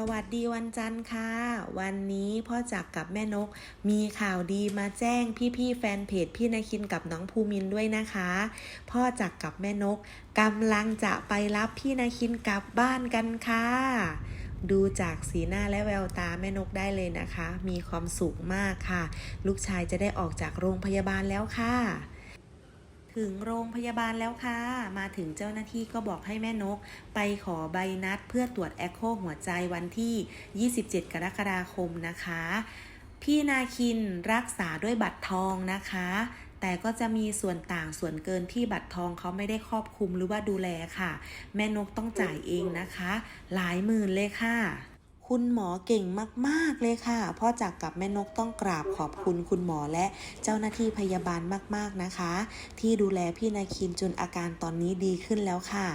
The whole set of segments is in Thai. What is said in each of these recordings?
สวัสดีวันจันทร์ค่ะ วันนี้พ่อจักกับแม่นก มีข่าวดีมาแจ้งพี่ๆแฟนเพจพี่นาคินกับน้องภูมินด้วยนะคะ พ่อจักกับแม่นกกำลังจะไปรับพี่นาคินกลับบ้านกันค่ะ ดูจากสีหน้าและแววตาแม่นกได้เลยนะคะ มีความสุขมากค่ะ ลูกชายจะได้ออกจากโรงพยาบาลแล้วค่ะ ถึงโรงพยาบาลแล้วค่ะ มาถึงเจ้าหน้าที่ก็บอกให้แม่นก ไปขอใบนัดเพื่อตรวจแอคโคหัวใจวันที่ 27 กรกฎาคมนะคะ พี่นาคินรักษาด้วยบัตรทองนะคะ แต่ก็จะมีส่วนต่างส่วนเกินที่บัตรทองเขาไม่ได้ครอบคลุมหรือว่าดูแลค่ะ แม่นกต้องจ่ายเองนะคะ หลายหมื่นเลยค่ะ คุณหมอเก่งมาก ๆ เลยค่ะ พ่อจักรกับแม่นกต้องกราบขอบคุณคุณหมอและเจ้าหน้าที่พยาบาลมาก ๆ นะคะ ที่ดูแลพี่นาคินจนอาการตอนนี้ดีขึ้นแล้วค่ะ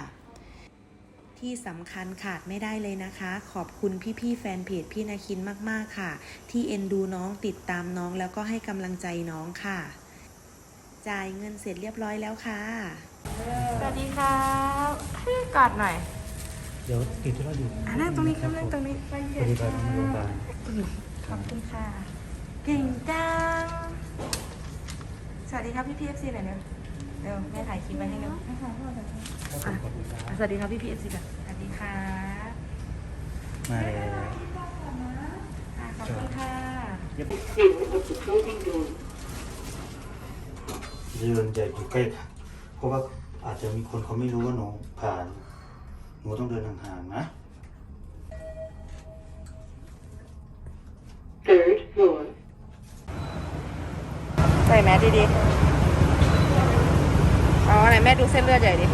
ที่สำคัญขาดไม่ได้เลยนะคะ ขอบคุณพี่ๆแฟนเพจพี่นาคินมากๆค่ะ ที่เอ็นดูน้องติดตามน้องแล้วก็ให้กำลังใจน้องค่ะ จ่ายเงินเสร็จเรียบร้อยแล้วค่ะ สวัสดีครับให้กอดหน่อย เดี๋ยวติดธุระอยู่อะนั่งตรงนี้ครับนั่งตรงนี้สวัสดีครับทางโรงพยาบาลขอบคุณค่ะ เก่งจัง สวัสดีครับพี่พีเอฟซีหน่อยเร็วเร็วแม่ถ่ายคลิปไว้ให้เร็วขอบคุณครับสวัสดีครับพี่พีเอฟซีแบบสวัสดีค่ะมาแล้วอะขอบคุณค่ะยืนอย่าอยู่ใกล้ค่ะเพราะว่าอาจจะมีคนเขาไม่รู้ว่าหนูผ่าน หนูต้องเดินห่างๆนะ Third floor. ใส่แมสดีๆอ๋อไหนแม่ดูเส้นเลือดใหญ่ดิ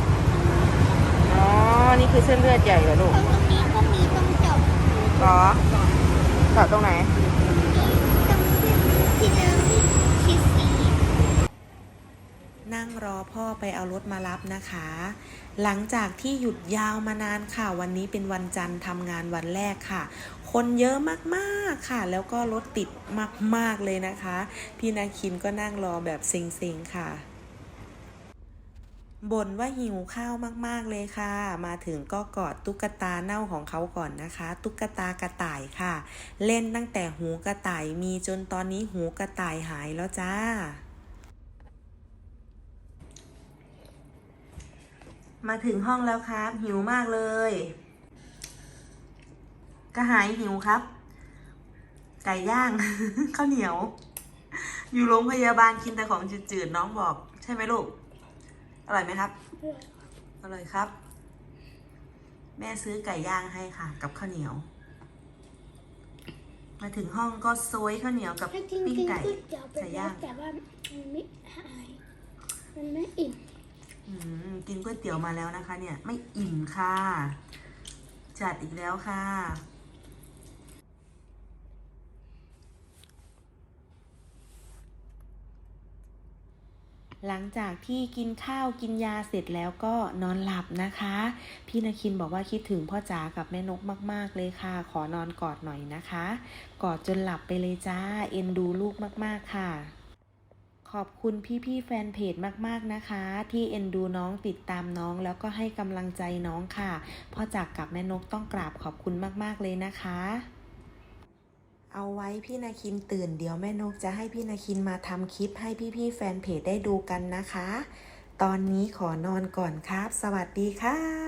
อ๋อ นี่คือเส้นเลือดใหญ่เหรอลูกตรงนี้ตรงนี้ต้องจบหรอเจาะตรงไหน ตรงที่เดิมที่สี นั่งรอ พ่อไปเอารถมารับนะคะ หลังจากที่หยุดยาวมานานค่ะ วันนี้เป็นวันจันทร์ทำงานวันแรกค่ะ คนเยอะมากๆค่ะ แล้วก็รถติดมากๆเลยนะคะ พี่นาคินก็นั่งรอแบบเซ็งๆค่ะบ่นว่าหิวข้าวมากๆเลยค่ะ มาถึงก็กอดตุ๊กตาเน่าของเขาก่อนนะคะ ตุ๊กตากระต่ายค่ะ เล่นตั้งแต่หูกระต่ายมีจนตอนนี้หูกระต่ายหายแล้วจ้า มาถึงห้องแล้วครับ หิวมากเลย กระหายหิวครับ ไก่ย่าง ข้าวเหนียว อยู่โรงพยาบาลกินแต่ของจืดๆน้องบอก ใช่ไหมลูก อร่อยไหมครับ อร่อยครับ แม่ซื้อไก่ย่างให้ค่ะ กับข้าวเหนียว มาถึงห้องก็ซวยข้าวเหนียวกับถ้ากินปิ้งกินไก่ก๋วยเตี๋ยวไปไก่แล้ย่าวงแต่ว่ามันไม่หายมันไม่อิ่มอืม กินก๋วยเตี๋ยวมาแล้วนะคะ เนี่ย ไม่อิ่มค่ะ จัดอีกแล้วค่ะหลังจากที่กินข้าวกินยาเสร็จแล้วก็นอนหลับนะคะ พี่นาคินบอกว่าคิดถึงพ่อจ๋ากับแม่นกมาก ๆ เลยค่ะ ขอนอนกอดหน่อยนะคะ กอดจนหลับไปเลยจ้า เอ็นดูลูกมาก ๆ ค่ะ ขอบคุณพี่ๆแฟนเพจมากๆนะคะ ที่เอ็นดูน้องติดตามน้อง แล้วก็ให้กำลังใจน้องค่ะพ่อจักกับแม่นกต้องกราบขอบคุณมากๆเลยนะคะ เอาไว้พี่นาคินตื่นเดี๋ยวแม่นกจะให้พี่นาคินมาทำคลิปให้พี่ๆแฟนเพจได้ดูกันนะคะ ตอนนี้ขอนอนก่อนครับ สวัสดีครับ